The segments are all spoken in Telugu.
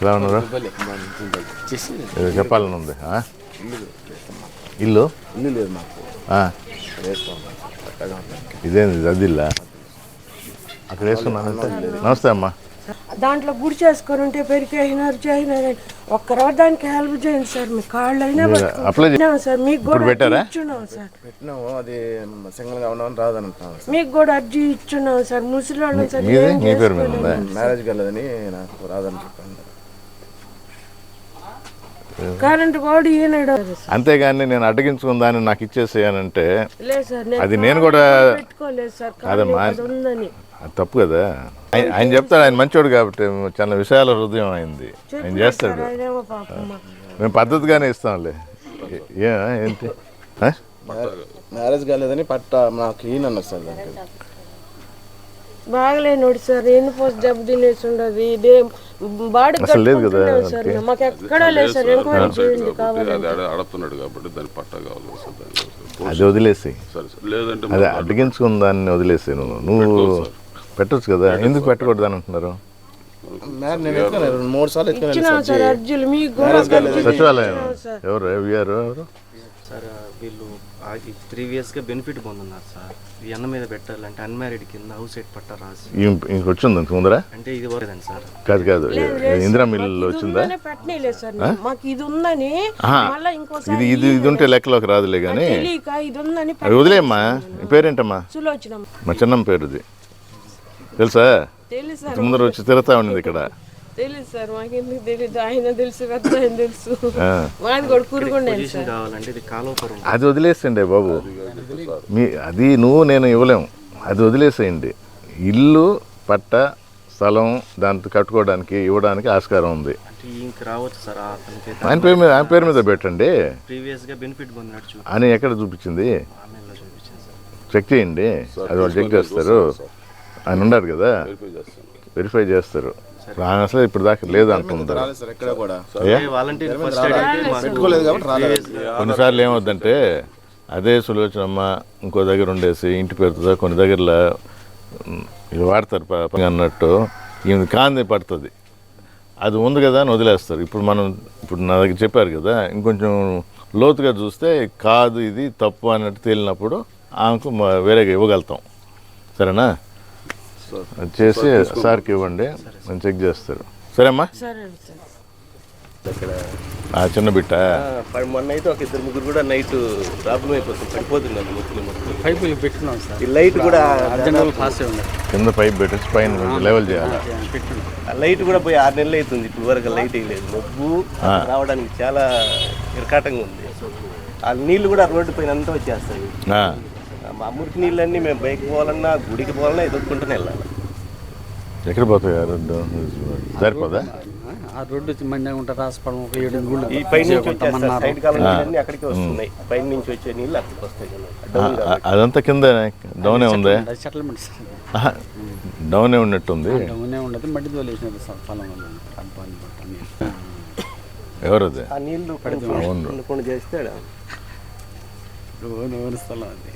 ఎలా ఉన్నారు చెప్పాలని ఉంది? ఇల్లు ఇల్లు లేదు మాకు ఇదేంది ఇది అదిల్లా అక్కడ వేసుకున్నానంటే నమస్తే అమ్మా దాంట్లో గుడి చేసుకొని ఉంటే పెరిగి అయినారు చేయనారు ఒక్కరో దానికి హెల్ప్ చేయండి సార్ మీ కాళ్ళు అయినా అప్లై సార్ మీకు కూడా పెట్టారా? అర్జీ ఇచ్చున్నాం సార్. పెట్టినాము అది సింగల్గా ఉన్నామని రాదని అంటున్నాం సార్. మీకు కూడా అర్జీ ఇచ్చున్నాం సార్ ముసలి వాళ్ళం సార్ మ్యారేజ్ కాలేదని నాకు రాదని చెప్పాను కరెంట్ కూడా అంతేగాని నేను అడ్డగించుకుందాన్ని నాకు ఇచ్చేసేయనంటే అది నేను కూడా తప్పు కదా. ఆయన ఆయన చెప్తాడు ఆయన మంచోడు కాబట్టి చాలా విశాల హృదయం అయింది. ఆయన చేస్తాడు. మేము పద్ధతిగానే ఇస్తాంలే. ఏంటి? మ్యారేజ్ కాలేదని పట్ట నాకు ఈయన అన్నారు సార్ దానికి. బాగలేనోడు సార్ ఎన్ని పోస్ట్ జబ్బు తినేసి ఉండదు ఇదే అసలు లేదు కదా అడుగుతున్నాడు కాబట్టి దాని పట్టా కావాలి. అది వదిలేసి లేదంటే అది అడ్డగించుకున్న దాన్ని వదిలేసి నువ్వు. నువ్వు పెట్టొచ్చు కదా? ఎందుకు పెట్టకూడదు అని అంటున్నారు సచివాలయం. ఎవరు? ఎవరు? సార్ వీళ్ళు ప్రీవియస్గా బెనిఫిట్ పొందున్నారు సార్. ఈ అన్న మీద పెట్టాలంటే అన్మ్యారీడ్ కింద హౌస్ సైడ్ పట్ట రాసి. ఇంక- ఇంక ముందరా? అంటే ఇది వరదండి సార్. కాదు కాదు. ఇందిరా మిల్లు వచ్చిందా? సార్ మాకు ఇది ఉందని ఆహా. మళ్ళీ ఇంకోసారి ఇది ఇది ఇది ఉంటే లెక్కలోకి రాదులే కానీ ఇది ఉందని అది వదిలేమ్మా. పేరేంటమ్మా? సులోచన మా చిన్నమ్మ పేరు ఇది తెలుసా? తెలుసు సార్ ఇంత ముందర వచ్చి తిరుగుతా ఉన్నది ఇక్కడ. తెలుసు సార్ మాకెందుకు తెలియదు ఆయన తెలుసు పెద్ద ఆయన తెలుసు. ఆ. మాది కూడా కావాలంటే ఇది కాలువపురం అది వదిలేసేయండి బాబు. మీ అది నువ్వు నేను ఇవ్వలేం. అది వదిలేసేయండి. ఇల్లు పట్ట స్థలం దాంతో కట్టుకోవడానికి ఇవ్వడానికి ఆస్కారం ఉంది. అంటే ఇంక రావచ్చు సార్ అతనికి ఆయన పేరు మీద ఆయన పేరు మీద పెట్టండి. ప్రీవియస్గా బెనిఫిట్ పొందినట్టు చూ అని ఎక్కడ చూపించింది? సార్. చెక్ చేయండి. అది వాళ్ళు చెక్ చేస్తారు. ఆయన ఉన్నారు కదా. వెరిఫై చేస్తారు. ఆయన అసలు ఇప్పుడు దాకా లేదు రాలేదు కొన్నిసార్లు ఏమవుద్దంటే అదే సులోచనమ్మ ఇంకో దగ్గర ఉండేసి ఇంటి పేరుతుందా కొన్ని దగ్గరలో ఇది వాడతారు అన్నట్టు ఈమె కాంది పడుతుంది. అది ఉంది కదా అని వదిలేస్తారు. ఇప్పుడు మనం ఇప్పుడు నా దగ్గర చెప్పారు కదా ఇంకొంచెం లోతుగా చూస్తే కాదు ఇది తప్పు అన్నట్టు తేలినప్పుడు ఆమెకు మ- వేరేగా ఇవ్వగలుగుతాం. సరేనా? చేసి సార్కి ఇవ్వండి నేను చెక్ చేస్తారు. సరేమ్మా? సరే సార్ ఆ చిన్న బిట్ట. మొన్న అయితే ఒక ఇద్దరు ముగ్గురు కూడా నైట్ ప్రాబ్లం అయిపోతుంది పడిపోతుందండి ముక్కులు ముక్కులు పైపులు సార్. ఈ లైట్ కూడా అర్జెంట్ పాస్ కింద పైప్ పెట్టేసి పైన లెవెల్ చేయాలి. లైట్ కూడా పోయి ఆరు నెలలు అవుతుంది. ఇప్పుడు వరకు లైట్ వేయలేదు మబ్బు. రావడానికి చాలా ఇరకాటంగా ఉంది. ఆ నీళ్ళు కూడా రోడ్డు పైన అంతా వచ్చేస్తాయి. ఆ, మురికి నీళ్ళన్నీ మేము బైక్ పోవాలన్నా గుడికి పోవాలన్నా ఎదుర్కొంటూనే వెళ్ళాలి. ఎక్కడ పోతాయి ఆ రోడ్డు? సరిపోదా? ఆ రోడ్డు వచ్చి మండే ఉంటారు రాసిపడం ఒక ఏడు గుళ్ళు ఈ పైన నుంచి కొట్టమన్నారు సైడ్ కాలం నీళ్ళన్నీ అక్కడికి వస్తున్నాయి. పైన నుంచి వచ్చే నీళ్ళు అక్కడికి వస్తాయి. ఆ, డౌన్ ఆ, అదంతా కింద డౌనే ఉంది. Settlement sir. ఆహా, డౌనే ఉన్నట్టుంది. డౌనే ఉండదు మట్టి తోలేసినారు సార్ కంపౌండ్ పట్టని ఎవరది? ఆ నీళ్ళు అవును. కొన్ని చేస్తే ఓన్ ఓన్ స్థలం అది.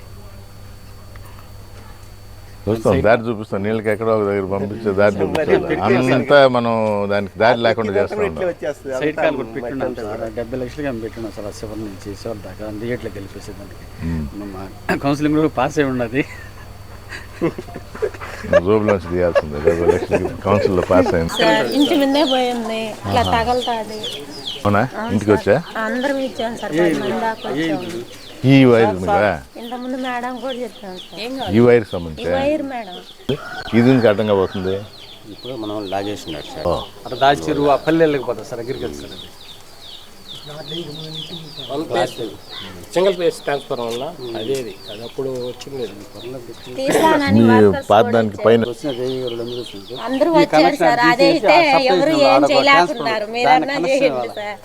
చూస్తాం. దారి చూపిస్తాం. నీళ్ళకి ఎక్కడో ఒక దగ్గర పంపించే దారి చూపిస్తాం. అంతా మనం దానికి దారి లేకుండా చేస్తా పెట్టున్నాం సార్. డెబ్బై లక్షలుగా పెట్టున్నాం సార్ ఆ చివరి నుంచి. చివరి దాకా అంత ఏట్లకి వెళ్ళిపోసే దానికి. మా కౌన్సిలింగ్ కూడా పాస్ అయి ఉన్నది. జోబులోంచి తీయాల్సిందే. డెబ్బై లక్షలకి కౌన్సిల్లో పాస్ అయింది. సార్ ఇంటి మీదే పోయింది ఇట్లా తగలుతుంది. అవునా? ఇంటికి వచ్చా? అందరం ఇచ్చాం సార్. ఈ వైర్ ఇంతకుముందు మేడం కూడా ఈ వైర్ ఈ సంబంధించి వైర్ మేడం. ఇది ఇంకా అడ్డంగా పోతుంది. ఇప్పుడు మనం లాగేసినాడు సార్. అక్కడ దాచి చెరువు ఆ పల్లెళ్ళకి పోతుంది సార్ అగ్రికల్చర్ అది సింగిల్ ఫేస్ ట్రాన్స్ఫర్ వల్ల అదేది అది అప్పుడు వచ్చింది. మీ వర్కర్స్ పాత దానికి పైన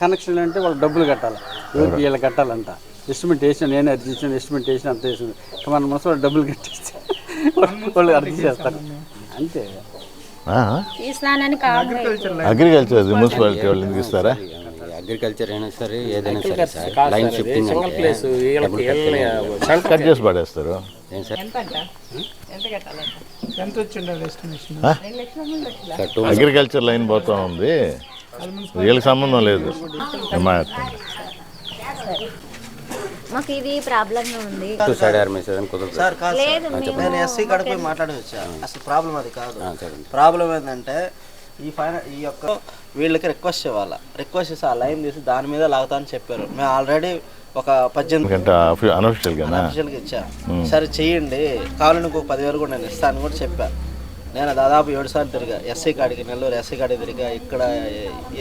కనెక్షన్ అంటే వాళ్ళు డబ్బులు కట్టాలి. ఎవరికి వీళ్ళు కట్టాలంట. ఎస్టిమేట్ వేసిన నేను అర్జీ ఇచ్చిన ఎస్టిమేట్ వేసిన అంత వేసింది ఇక మన మనసు వాళ్ళు డబ్బులు కట్టేస్తే వాళ్ళు అర్జీ చేస్తారు. అంతే. అగ్రికల్చర్ మున్సిపాలిటీ వాళ్ళు ఎందుకు ఇస్తారా? అగ్రికల్చర్ అయినా సరే ఏదైనా సరే సార్ లైన్ షిఫ్టింగ్ కట్ చేసి పడేస్తారు. ఏం సార్? అగ్రికల్చర్ లైన్ పోతా ఉంది. వీళ్ళకి సంబంధం లేదు. మాకు ఇది ప్రాబ్లంగా ఉంది. అని కుదరదు సార్ కాదు సార్. మేము నేను ఎస్సీ కాడికి పోయి మాట్లాడవచ్చా అసలు ప్రాబ్లం అది కాదు. ఆ, చెప్పండి. ప్రాబ్లం ఏంటంటే ఈ ఫైన ఈ యొక్క వీళ్ళకి రిక్వెస్ట్ ఇవ్వాలా? రిక్వెస్ట్ చేసి ఆ లైన్ తీసి దాని మీద లాగుతా అని చెప్పారు. మేము ఆల్రెడీ ఒక పద్దెనిమిది ఎందుకంటే ఇచ్చా. సరే చెయ్యండి. కావాలని ఇంకొక పదివేలు కూడా నేను ఇస్తాను కూడా చెప్పా. నేను దాదాపు ఏడు సార్లు తిరిగా. ఎస్సీ కాడికి నెల్లూరు ఎస్సీ కాడికి తిరిగా ఇక్కడ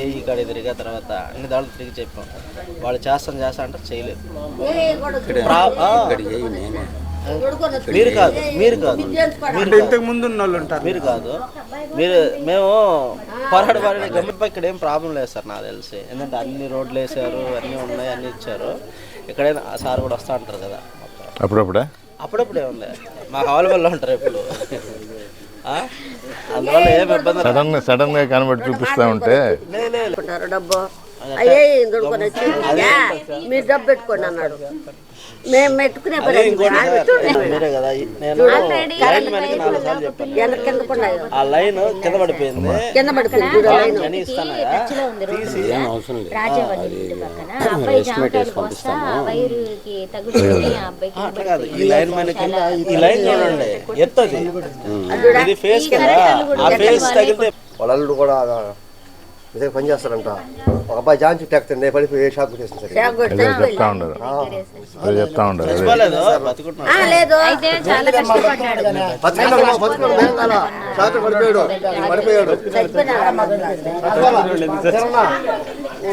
ఏఈ కాడికి తిరిగా తర్వాత అన్ని దాడులు తిరిగి చెప్పాం. వాళ్ళు చేస్తాను చేస్తా అంటే చేయలేదు. మీరు కాదు మీరు కాదు. మీరు కాదు. ఇంతకు ముందు ఉన్న వాళ్ళు ఉంటారు. మీరు కాదు. మీరు మేము పోరాడు పోరాడి గమ్యంపై ఇక్కడ ఏం ప్రాబ్లం లేదు సార్ నాకు తెలిసి. ఎందుకంటే అన్ని రోడ్లు వేసారు అన్నీ ఉన్నాయి అన్నీ ఇచ్చారు. ఇక్కడైనా ఆ సార్ కూడా వస్తూ ఉంటారు కదా. అప్పుడప్పుడే? అప్పుడప్పుడే ఉంది మాకు అవైలబుల్లో ఉంటారు ఎప్పుడు? అందువల్ల ఇబ్బంది లేదు. సడన్ సడన్గా కనబడి చూపిస్తా ఉంటే డబ్బు. అయ్యే "యా, మీరు డబ్బు పెట్టుకోండి అన్నాడు. మేము పెట్టుకునే మీరే కదా నేను లైన్ మనకి నాలుగు సార్లు చెప్పాను. వెనక కింద పడినాయి ఆ లైన్ కింద పడిపోయింది. కింద పడిపోయింది. ఏం అవసరం లేదు. అట్లా కాదు. ఈ లైన్ మనకి ఈ లైన్ చూడండి. ఎత్తది. ఇది ఫేస్ కదా. ఆ ఫేస్ తగిలితే కూడా ఇదే పని చేస్తారంట ఒక అబ్బాయి జాన్ చుట్టూ ఎక్కుతుంది పడిపోయి ఏ షాప్ కొట్టేసింది సరే అదే చెప్తా ఉండరు అదే చెప్తా ఉండరు అదే. చచ్చిపోలేదు బతుకుంటున్నాడు. లేదు. అయితే చాలా కష్టపడ్డాడు బతుకున్నాడు బతుకున్నాడు మేము కాదా షాప్ పడిపోయాడు. పడిపోయాడు.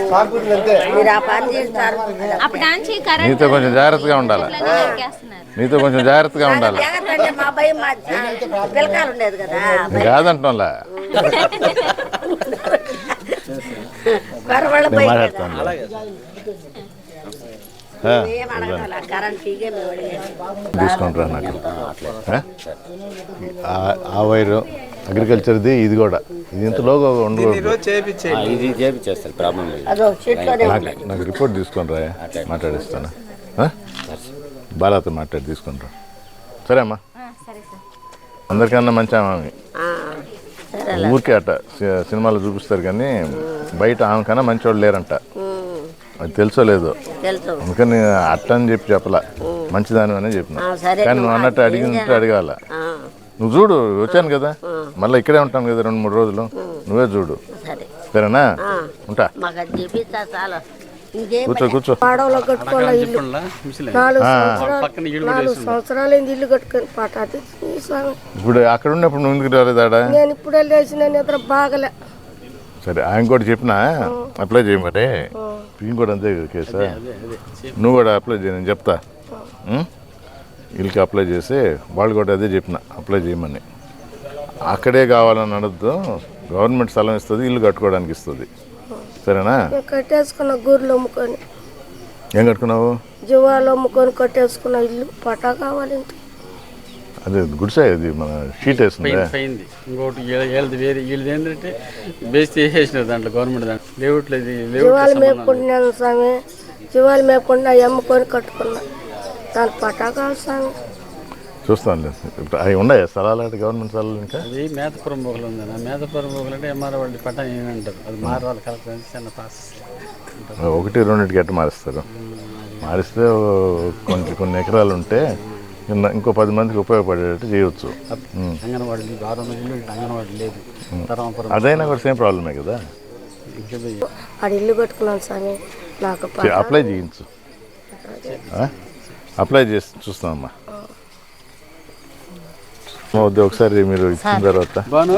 షాప్ అంతే మీరు ఆ పని చేస్తారు. అప్పుడు నుంచి కరెంట్ నీతో కొంచెం జాగ్రత్తగా ఉండాలి. నరికేస్తున్నారు నీతో కొంచెం జాగ్రత్తగా ఉండాలి. జాగ్రత్త అంటే మా భయం మా పిల్లకాయలు ఉండేది కదా. కాదంటున్నా కరవాళ్ళ నేను భయం కదా. మాట్లాడతాను. అడిగేది. తీసుకుంటారా నాకు? ఆ? వైరు అగ్రికల్చర్ది ఇది కూడా. ఇది ఇంత లోగో ఉండకూడదు. ఆ, ఇది చేపిచ్చేస్తారు ప్రాబ్లం లేదు. అదో చెట్లోనే నాకు నాకు రిపోర్ట్ తీసుకొని రా మాట్లాడిస్తాను? బాలాతో మాట్లాడి తీసుకుంటా సరే అమ్మా. సరే సార్. అందరికన్నా మంచి సరే ఊరికే అట సినిమాలో చూపిస్తారు కానీ బయట ఆమె కన్నా మంచివాళ్ళు లేరంట అది తెలుసో లేదో? తెలుసు. అందుకని అట్ట అని చెప్పి చెప్పలా. మంచిదాని అనే చెప్పిన. కానీ నువ్వు అన్నట్టు అడిగినట్టు అడగాల? నువ్వు చూడు వచ్చాను కదా. మళ్ళీ ఇక్కడే ఉంటాను కదా రెండు మూడు రోజులు. నువ్వే చూడు. సరే. సరేనా. ఉంటా. కూర్చో కూర్చో. పాడవలో కట్టుకోవాలి నాలుగు. సంవత్సరాలు ఇల్లు కట్టుకొని పాట చూసాను. ఇప్పుడు అక్కడ ఉన్నప్పుడు నువ్వు ఎందుకు రాలేదాడా నేను ఇప్పుడే లేచిన నిద్ర బాగలే. సరే ఆయన కూడా చెప్పినా? అప్లై చేయమని ఈయన కూడా అంతే కదా కేసా? నువ్వు కూడా అప్లై చేయ నేను చెప్తా. ఉం? వీళ్ళకి అప్లై చేసి వాళ్ళు కూడా అదే చెప్పిన అప్లై చేయమని. అక్కడే కావాలని అడద్దు గవర్నమెంట్ స్థలం ఇస్తుంది ఇల్లు కట్టుకోవడానికి ఇస్తుంది. సరేనా? నేను కట్టేసుకున్న గూర్లు అమ్ముకొని ఏం కట్టుకున్నావు? జీవాలు అమ్ముకొని కట్టేసుకున్న ఇల్లు పటా కావాలి ఇంటికి. అదే గుడిసే ఇది మన షీట్ వేసిందే. పోయింది. ఇంకోటి వీళ్ళది వేరే వీళ్ళది ఏంటంటే బేస్ చేసేసినారు దాంట్లో గవర్నమెంట్ దాంట్లో. లేవుట్లు ఇది లేవుట్లు జీవాలు మేపుకుంటున్నాను స్వామి. జీవాలు మేపుకుంటున్నా అమ్ముకొని కట్టుకున్నా. దాని పటా కావాలి స్వామి. చూస్తాను ఇప్పుడు అవి ఉన్నాయా స్థలాలు అంటే గవర్నమెంట్ స్థలాలు ఇంకా? అది మేతపురం మొగలు ఉంది ఆ మేతపురం మొగలు అంటే ఎంఆర్ వాళ్ళు పట్టా ఏమంటారు అది మార వాళ్ళు కలెక్టర్ చిన్న పాస్ ఒకటి రెండింటికి ఎట్ట మారుస్తారు? మారిస్తే కొంచెం కొన్ని ఎకరాలు ఉంటే ఇంకో పది మందికి ఉపయోగపడేటట్టు చేయవచ్చు ఉం. అంగన్వాడీ లేదు ఆరు వందల ఇల్లు ఉంటే అంగన్వాడీ లేదు తరమపురం అదైనా కూడా సేమ్ ప్రాబ్లమే కదా? ఆడ ఇల్లు కట్టుకున్నాను స్వామి. నాకు అప్లై చేయించు? అప్లై చేసి చూస్తామమ్మా ఒకసారి మీరు ఇచ్చిన తర్వాత. బాను?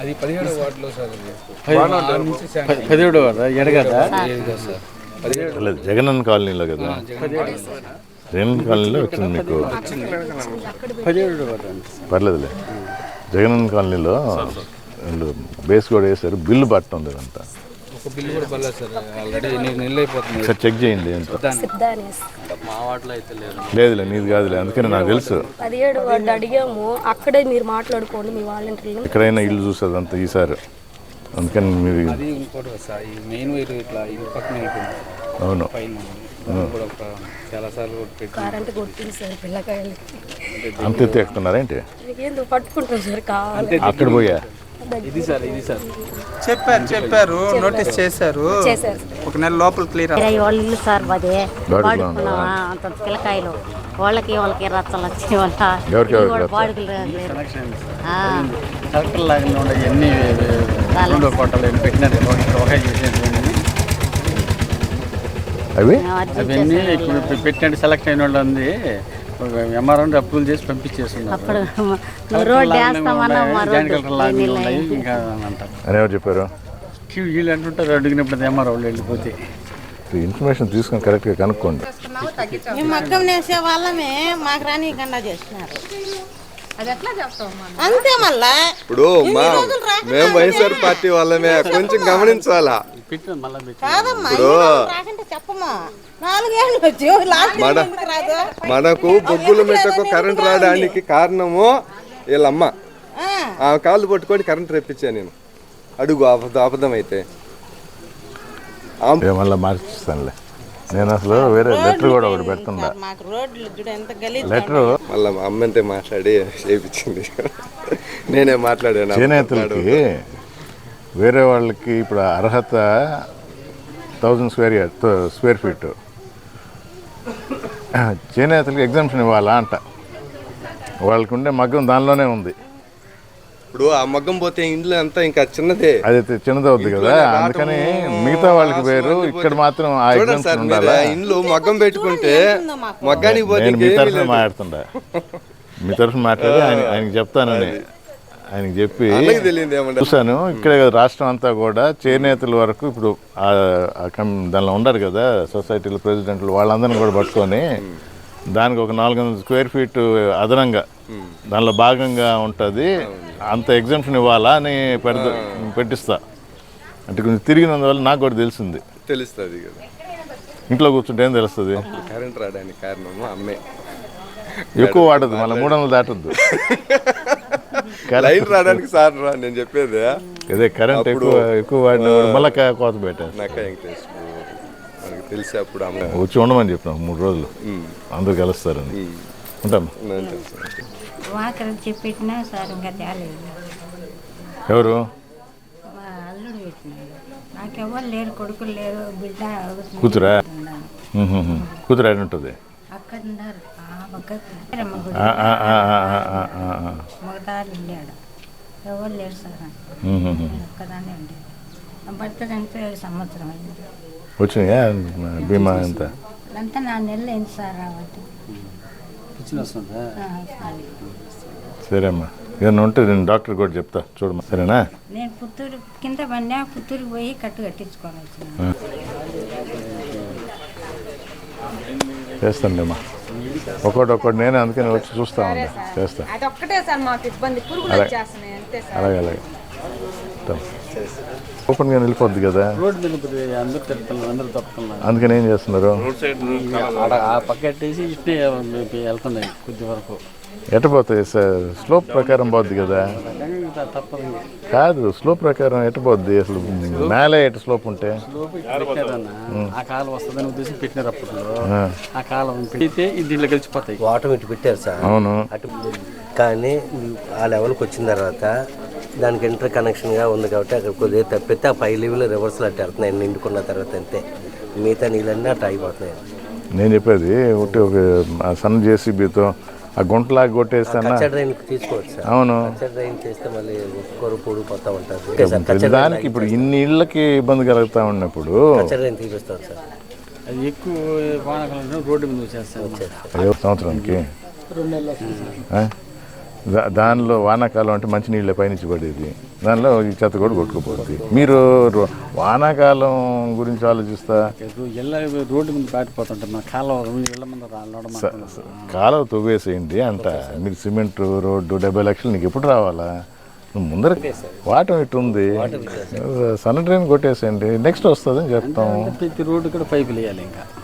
అది పదిహేడు వార్డులో సార్ ఎడగదా? లేదు జగనన్న కాలనీలో కదా. జగనన్న కాలనీలో వచ్చింది మీకు. పర్లేదులే. జగనన్న కాలనీలో వీళ్ళు బేస్ కూడా వేశారు బిల్లు పట్టడం లేదంతా కూడా పర్లేదు సార్ చెక్ చేయండి ఎంత మా వార్డులో అయితే లేదు. లేదులే నీది కాదులే అందుకని నాకు తెలుసు. పదిహేడు వాడు అడిగాము అక్కడే మీరు మాట్లాడుకోండి మీ వాలంటీర్లు. ఎక్కడైనా ఇల్లు చూసేది అంత ఈసారి. అందుకని మీరు అవును. కూడా ఒక చాలా సార్లు కూడా పెట్టి కరెంట్ కొట్టింది సార్ పిల్లకాయలు అంత ఎత్తు ఎక్కుతున్నారేంటి ఏందో పట్టుకుంటాం సార్ కావాలి అక్కడ పోయా? ఇది సార్ ఇది సార్. చెప్పారు చెప్పారు. నోటీస్ చేశారు. చేశారు. ఒక నెల లోపల క్లియర్ వాళ్ళ ఇల్లు సార్ అదే అంత పిల్లకాయలు. వాళ్ళకి వాళ్ళకి రచ్చలు వచ్చి వాళ్ళ? బాడుగులు కలెక్టర్ లాగా ఉండే ఎన్ని పెట్టినారు ఒకే చేసేది అవి? అవన్నీ. ఇప్పుడు పెట్టినట్టు సెలెక్ట్ అయిన వాళ్ళు ఉంది ఎంఆర్ఓ అప్రూవల్ చేసి పంపించేస్తున్నారు. చెప్పారు? వీళ్ళు అంటుంటారు అడిగినప్పుడు ఎంఆర్ఓ వాళ్ళు వెళ్ళిపోతే. ఇన్ఫర్మేషన్ తీసుకొని కరెక్ట్గా కనుక్కోండి. మేము మగ్గం నేసే వాళ్ళమే మాకు రానియకుండా చేస్తున్నారు. అంతే మళ్ళా. ఇప్పుడు మేము వైఎస్ఆర్ పార్టీ వాళ్ళమే కొంచెం గమనించాలా? పెట్టిన మళ్ళీ పెట్టి కాదమ్మా ఇప్పుడు ఈ రోజులు రాకంటే చెప్పమ్మా. నాలుగేళ్ళు వచ్చి లాస్ట్ మన ఎందుకు రాదు? మనకు బొగ్గుల మెట్టకు కరెంట్ రావడానికి కారణము వీళ్ళమ్మ. ఆ, ఆ కాళ్ళు పట్టుకొని కరెంట్ రెప్పించాను నేను. అడుగు అబద్ధ అబద్ధం అయితే మళ్ళీ మార్చిస్తానులే. నేను అసలు వేరే లెటర్ కూడా ఒకటి పెడుతుండా మాకు రోడ్లు చూడు ఎంత గలీజ్ లెటర్? మళ్ళీ మా అమ్మంతే మాట్లాడి చేయించింది నేనే మాట్లాడాను. చేనేతలకి వేరే వాళ్ళకి ఇప్పుడు అర్హత thousand square year square feet చేనేతలకి exemption ఇవ్వాలా అంట. వాళ్ళకు ఉండే మగ్గం దానిలోనే ఉంది. ఇప్పుడు ఆ మగ్గం పోతే ఇంట్లో అంతా ఇంకా చిన్నదే. అది చిన్నదవుద్ది కదా ఇంట్లోనే రావటము, అందుకని మిగతా వాళ్ళకి వేరు ఇక్కడ మాత్రం ఆ ఎగ్జామ్షన్ ఉండాలా? ఇంట్లో మగ్గం పెట్టుకుంటే మగ్గానికి పోతే నేను మీ తరఫున. మాట్లాడుతుండా? మీ తరఫున మాట్లాడి ఆయన ఆయనకి చెప్తానని. ఆయనకి చెప్పి చూశాను. ఇక్కడే కదా రాష్ట్రం అంతా కూడా చేనేతల వరకు ఇప్పుడు దానిలో ఉండరు కదా సొసైటీలు ప్రెసిడెంట్లు వాళ్ళందరిని కూడా పట్టుకొని దానికి ఒక నాలుగు వందల స్క్వేర్ ఫీట్ అదనంగా దానిలో భాగంగా ఉంటుంది. అంత ఎగ్జామ్షన్ ఇవ్వాలా అని పెడత పెట్టిస్తా. అంటే కొంచెం తిరిగినందువల్ల నాకు కూడా తెలిసింది. తెలుస్తుంది కదా. ఇంట్లో కూర్చుంటే ఏం తెలుస్తుంది? కరెంట్ రావడానికి కారణము అమ్మే. ఎక్కువ వాడద్దు మళ్ళీ మూడు వందలు దాటద్దు. లైన్ రావడానికి సార్ రా నేను చెప్పేది. అదే కరెంట్ ఎక్కువ ఎక్కువ వాడిన మళ్ళీ కోత పెట్టారు నక్క వెంకటేష్ మనకి తెలిసి అప్పుడు అమ్మ. వచ్చి ఉండమని చెప్పినాం మూడు రోజులు. అందరూ కలుస్తారని. ఉంటాం నేను తెలుసు వాకరికి చెప్పినా సార్ ఇంకా తేలేదు. ఎవరు? మా అల్లుడు పెట్టినాడు. నాకెవ్వరు లేరు కొడుకులు లేరు బిడ్డ ఒకటి కూతురా. కూతురు ఆడ ఉంటుంది అక్కడ ఉన్నారు. మగదారు వెళ్ళాడు ఎవరు లేరు సార్ ఒక్కదాన్నే ఉండేది. భర్త చనిపోయి సంవత్సరం అయింది. వచ్చినాయా? బీమా ఎంత అంతా? నా నెలలు అయింది సార్ రావద్దు పిచ్చిన వస్తుందా. సరే అమ్మా ఏదైనా ఉంటే నేను డాక్టర్ కూడా చెప్తా. చూడమ్మా. సరేనా? నేను పుత్తూరు కింద పడినా పుత్తూరుకి పోయి కట్టు కట్టించుకొని వచ్చిన చేస్తానులేమ్మా. ఒకటి ఒకటి నేను అందుకని వచ్చి చూస్తా ఉన్నా. చేస్తా. అదొక్కటే సార్ మాకు ఇబ్బంది. పురుగులు అలాగే. వచ్చేస్తున్నాయి. అంతే సార్. అలాగే ఓపెన్గా వెళ్ళిపోద్ది కదా. అందుకని ఏం చేస్తున్నారు? ఆడ ఆ పక్క వెళ్తున్నాయి కొద్ది వరకు. ఎట్ట పోతాయి సార్? స్లోప్ ప్రకారం పోద్ది కదా. కాదు స్లోప్ ప్రకారం ఎట్ట పోద్ది అసలు? మేలే ఎటు స్లోప్ ఉంటే. ఆ కాలం వస్తుందని ఉద్దేశం పెట్టినారు అప్పట్లో ఆ. కాలం పెడితే ఇది దీంట్లో కలిసిపోతాయి. వాటర్ ఇటు పెట్టారు సార్. అవును. అటు కానీ ఆ లెవెల్కి వచ్చిన తర్వాత దానికి ఇంటర్ కనెక్షన్గా ఉంది కాబట్టి అక్కడ కొద్దిగా తప్పితే ఆ పై లెవెల్ రివర్సల్ అట్టు వెళ్తున్నాయి. నిండుకున్న తర్వాత అంతే. మిగతా నీళ్ళన్నీ అట్టు అయిపోతున్నాయి నేను చెప్పేది ఒకటి ఒక ఆ సన్న జేసీబీతో ఆ గుంటలాగా కొట్టేస్తానా? అవును. దానికి ఇప్పుడు ఇన్ని ఇళ్ళకి ఇబ్బంది కలుగుతా ఉన్నప్పుడు ఎక్కువ రోడ్డు మీద సంవత్సరానికి? దానిలో వానాకాలం అంటే మంచినీళ్ళ పైనుంచి పడేది. దానిలో ఈ చెత్త కూడా కొట్టుకుపోతుంది మీరు వానాకాలం గురించి ఆలోచిస్తా? రోడ్డు మీద దాటిపోతుంటాం మా కాలం కాలువ తవ్వేసేయండి అంట. మీరు సిమెంట్ రోడ్డు డెబ్బై లక్షలు నీకు ఎప్పుడు రావాలా? ముందర వాటం ఇటు ఉంది సన్న డ్రైన్ కొట్టేసేయండి. నెక్స్ట్ వస్తుందని చెప్తాం. ప్రతి రోడ్డు కూడా పైపులు వేయాలి ఇంకా.